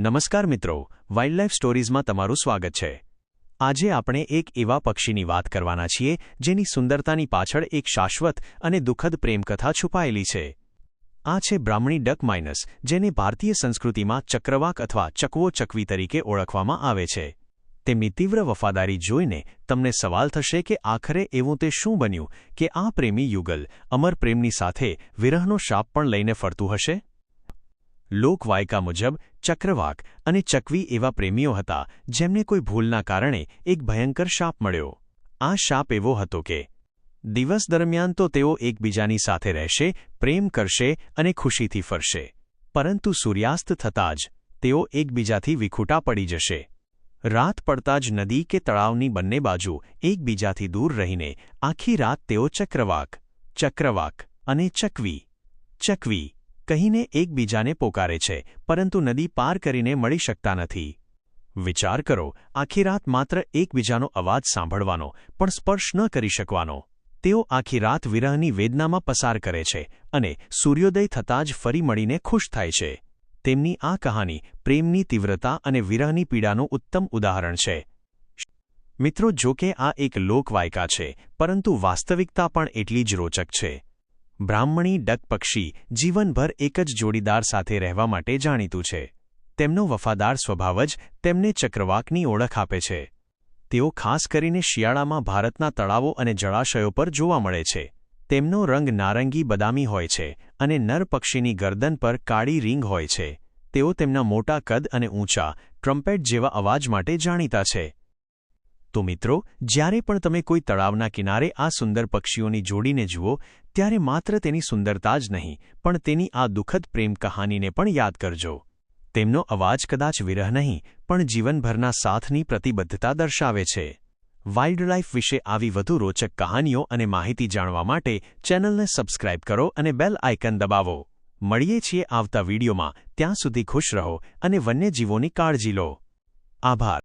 નમસ્કાર મિત્રો વાઇલ્ડલાઇફ સ્ટોરીઝમાં તમારું સ્વાગત છે. આજે આપણે એક એવા પક્ષીની વાત કરવાના છીએ, જેની સુંદરતાની પાછળ એક શાશ્વત અને દુઃખદ પ્રેમકથા છુપાયેલી છે. આ છે બ્રાહ્મણી ડક માઇનસ, જેને ભારતીય સંસ્કૃતિમાં ચક્રવાક અથવા ચકવો ચકવી તરીકે ઓળખવામાં આવે છે. તેમની તીવ્ર વફાદારી જોઈને તમને સવાલ થશે કે આખરે એવું તે શું બન્યું, કે આ પ્રેમી યુગલ અમર પ્રેમની સાથે વિરહનો શાપ પણ લઈને ફરતું હશે? લોકવાયકા મુજબ ચક્રવાક અને ચકવી એવા પ્રેમીઓ હતા જેમને કોઈ ભૂલના કારણે એક ભયંકર શાપ મળ્યો. આ શાપ એવો હતો કે દિવસ દરમિયાન તો તેઓ એકબીજાની સાથે રહેશે, પ્રેમ કરશે અને ખુશીથી ફરશે. પરંતુ સૂર્યાસ્ત થતાં જ તેઓ એકબીજાથી વિખૂટા પડી જશે. રાત પડતા જ નદી કે તળાવની બંને બાજુ એકબીજાથી દૂર રહીને આખી રાત તેઓ ચક્રવાક ચક્રવાક અને ચકવી ચકવી કહીને એકબીજાને પોકારે છે, પરંતુ નદી પાર કરીને મળી શકતા નથી. વિચાર કરો, આખી રાત માત્ર એકબીજાનો અવાજ સાંભળવાનો, પણ સ્પર્શ ન કરી શકવાનો. તેઓ આખી રાત વિરહની વેદનામાં પસાર કરે છે અને સૂર્યોદય થતાં જ ફરી મળીને ખુશ થાય છે. તેમની આ કહાની પ્રેમની તીવ્રતા અને વિરહની પીડાનું ઉત્તમ ઉદાહરણ છે. મિત્રો, જો કે આ એક લોકવાયકા છે, પરંતુ વાસ્તવિકતા પણ એટલી જ રોચક છે. બ્રાહ્મણી ડક પક્ષી જીવનભર એક જ જોડીદાર સાથે રહેવા માટે જાણીતું છે. તેમનો વફાદાર સ્વભાવ જ તેમને ચક્રવાકની ઓળખ આપે છે. તેઓ ખાસ કરીને શિયાળામાં ભારતના તળાવો અને જળાશયો પર જોવા મળે છે. તેમનો રંગ નારંગી બદામી હોય છે અને નર પક્ષીની ગરદન પર કાળી રીંગ હોય છે. તેઓ તેમના મોટા કદ અને ઊંચા ટ્રમ્પેટ જેવા અવાજ માટે જાણીતા છે. તો મિત્રો, જ્યારે પણ તમે કોઈ તળાવના કિનારે આ સુંદર પક્ષીઓની જોડીને જુઓ, ત્યારે માત્ર તેની સુંદરતા જ નહીં, પણ તેની આ દુઃખદ પ્રેમ કહાનીને પણ યાદ કરજો. તેમનો અવાજ કદાચ વિરહ નહીં, પણ જીવનભરના સાથની પ્રતિબદ્ધતા દર્શાવે છે. વાઇલ્ડલાઇફ વિશે આવી વધુ રોચક કહાનીઓ અને માહિતી જાણવા માટે ચેનલને સબસ્ક્રાઇબ કરો અને બેલ આઇકન દબાવો. મળીએ છીએ આવતા વિડીયોમાં, ત્યાં સુધી ખુશ રહો અને વન્યજીવોની કાળજી લો. આભાર.